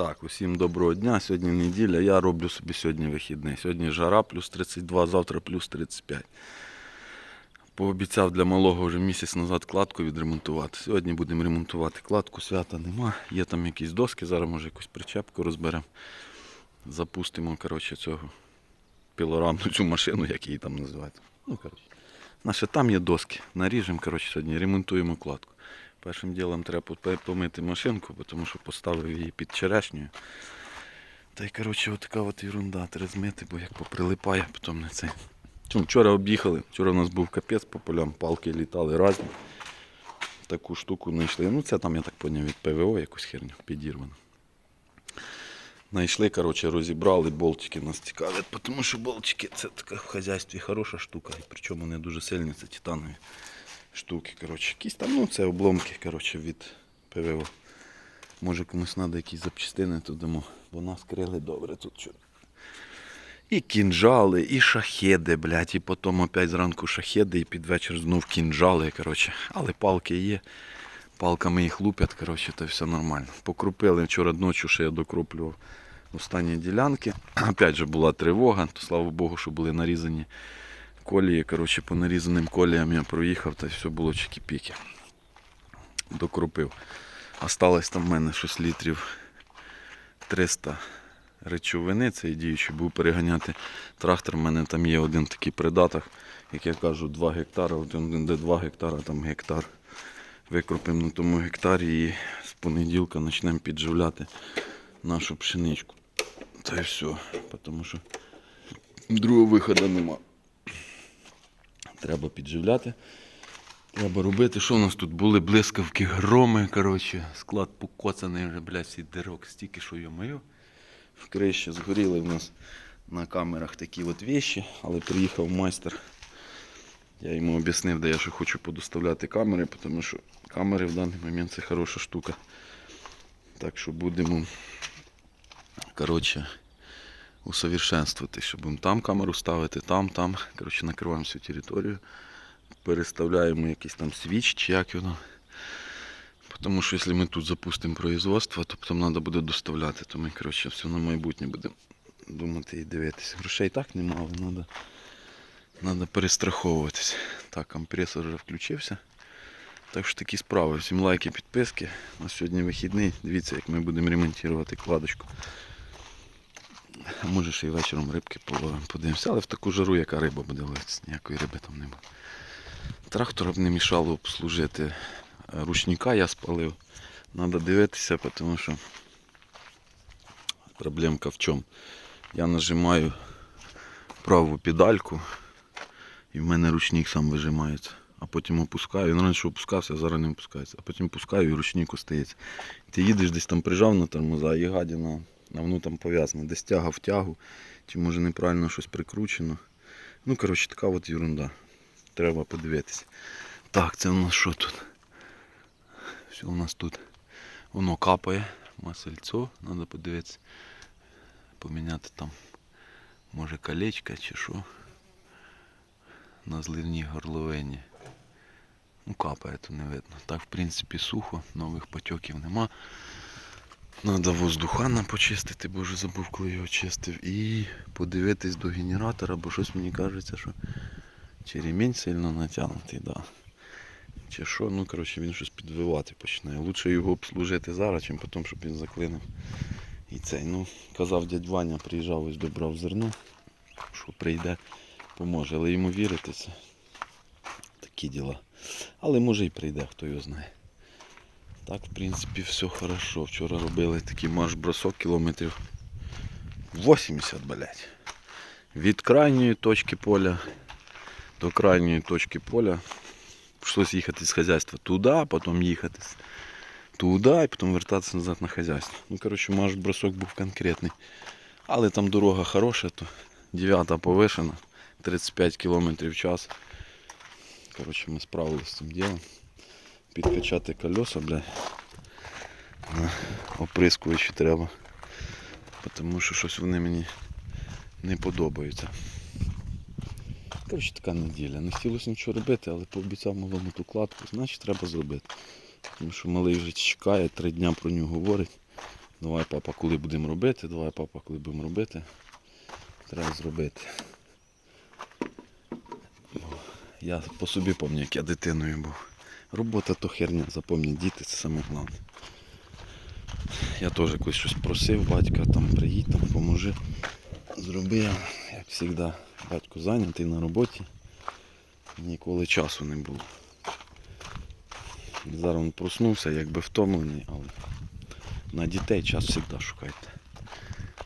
Так, усім доброго дня. Сьогодні неділя. Я роблю собі сьогодні вихідний. Сьогодні жара плюс 32, завтра плюс 35. Пообіцяв для малого вже місяць назад кладку відремонтувати. Сьогодні будемо ремонтувати кладку, свята нема. Є там якісь доски, зараз може якусь причепку розберемо. Запустимо коротше, цього пілорамну цю машину, як її там називають. Ну, коротше. Наше там є доски. Наріжемо, коротше, сьогодні ремонтуємо кладку. Першим ділом треба помити машинку, тому що поставив її під черешнею. Та й коротше, отака от ерунда, треба змити, бо як поприлипає, потім не цей. Чому вчора об'їхали, вчора у нас був капець по полям, палки літали різні. Таку штуку знайшли. Ну це там, я так поняв, від ПВО якусь херню підірвано. Знайшли, коротше, розібрали, болтики нас цікавлять, тому що болтики це така в хазяйстві хороша штука, і причому не дуже сильні, це титанові штуки. Коротше, якісь там, ну це обломки коротше, від ПВО. Може комусь треба якісь запчастини, то дамо. Бо нас крили добре тут. Що. І кінжали, і шахеди, блядь, і потім опять зранку шахеди, і під вечір знов кінжали, коротше. Але палки є. Палками їх лупять, коротше, то все нормально. Покрупили вчора ночі, ще я докроплював останні ділянки. Опять же була тривога, то слава Богу, що були нарізані колії. Коротше, по нарізаним коліям я проїхав, та все було чики-піки. Докропив. Осталось там в мене щось літрів 300 речовини, цей діючий був переганяти трактор. У мене там є один такий придаток, як я кажу, 2 гектари, один де 2 гектара, там гектар. Викропимо на тому гектарі і з понеділка почнемо підживляти нашу пшеничку. Та й все, тому що другого виходу нема. Треба підживляти. Треба робити. Що у нас тут були блискавки, громи, коротше, склад покоцаний вже, блядь, всі дирок, стільки, що йо-моє. В криші згоріли в нас на камерах такі от вещі, але приїхав майстер. Я йому об'яснив, де я ще хочу подоставляти камери, тому що камери в даний момент це хороша штука. Так що будемо коротше, усовершенствувати, що будемо там камеру ставити, там, там. Коротше, накриваємо всю територію. Переставляємо якийсь там свіч чи як воно. Тому що якщо ми тут запустимо производство, то потім треба буде доставляти. То ми коротше, все на майбутнє будемо думати і дивитися. Грошей так немало, треба. Надо перестраховуватись. Так, компресор вже включився. Так що такі справи. Всім лайки, підписки. У нас сьогодні вихідний. Дивіться, як ми будемо ремонтувати кладочку. Може ще й вечором рибки подивимося, але в таку жару, яка риба буде ловитися, ніякої риби там не буде. Трактор б не мішало обслужити. Е, Ручника я спалив. Треба дивитися, тому що проблемка в чому. Я нажимаю праву педальку і в мене ручник сам вижимається. А потім опускаю. Він раніше опускався, а зараз не опускається. А потім пускаю і ручник остається. Ти їдеш десь там прижав на тормоза, і гадіна, а воно там пов'язане. Десь тяга в тягу, чи може неправильно щось прикручено. Ну, коротше, така от ерунда. Треба подивитися. Так, це у нас що тут? Що у нас тут? Воно капає, масельцо, треба подивитися. Поміняти там, може колечко чи що. На зливній горловині. Ну, капає, то не видно. Так, в принципі, сухо, нових потьоків нема. Надо воздухана почистити, бо вже забув, коли його чистив. І подивитись до генератора, бо щось мені кажеться, що чи ремінь сильно натягнутий, да. Чи що, ну коротше він щось підвивати починає. Лучше його обслужити зараз, чим потім, щоб він заклинив. І цей, ну, казав дядь Ваня, приїжджав ось добрав зерно, що прийде, поможе. Але йому вірити це такі діла. Але може і прийде, хто його знає. Так, в принципі, все хорошо. Вчора робили такий марш-бросок кілометрів 80, блядь. Від крайньої точки поля до крайньої точки поля. Прийшлось їхати з хазяйства туди, потім їхати туди і потім вертатися назад на хазяйство. Ну, коротше, марш-бросок був конкретний. Але там дорога хороша, то 9 повишена, 35 км в час. Коротше, ми справилися з цим ділом. Підкачати колеса. На оприскувачі треба. Тому що щось вони мені не подобаються. Коротше, така неділя. Не хотілося нічого робити, але пообіцяв малому ту кладку, значить треба зробити. Тому що малий вже чекає, три дня про нього говорить. Давай, папа, коли будемо робити, давай, папа, коли будемо робити. Треба зробити. Я по собі пам'ятаю, як я дитиною був. Робота то херня, запам'ять, діти це саме головне. Я теж колись щось просив батька, там приїдь, там поможи. Зробив, як завжди, батько зайнятий на роботі. Ніколи часу не було. Зараз він проснувся, якби втомлений, але на дітей час завжди шукайте.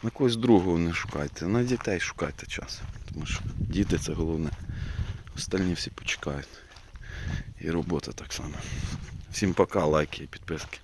На когось другого не шукайте, на дітей шукайте час. Тому що діти це головне. Остальні всі почекають. І робота так само. Всім пока, лайки і підписки.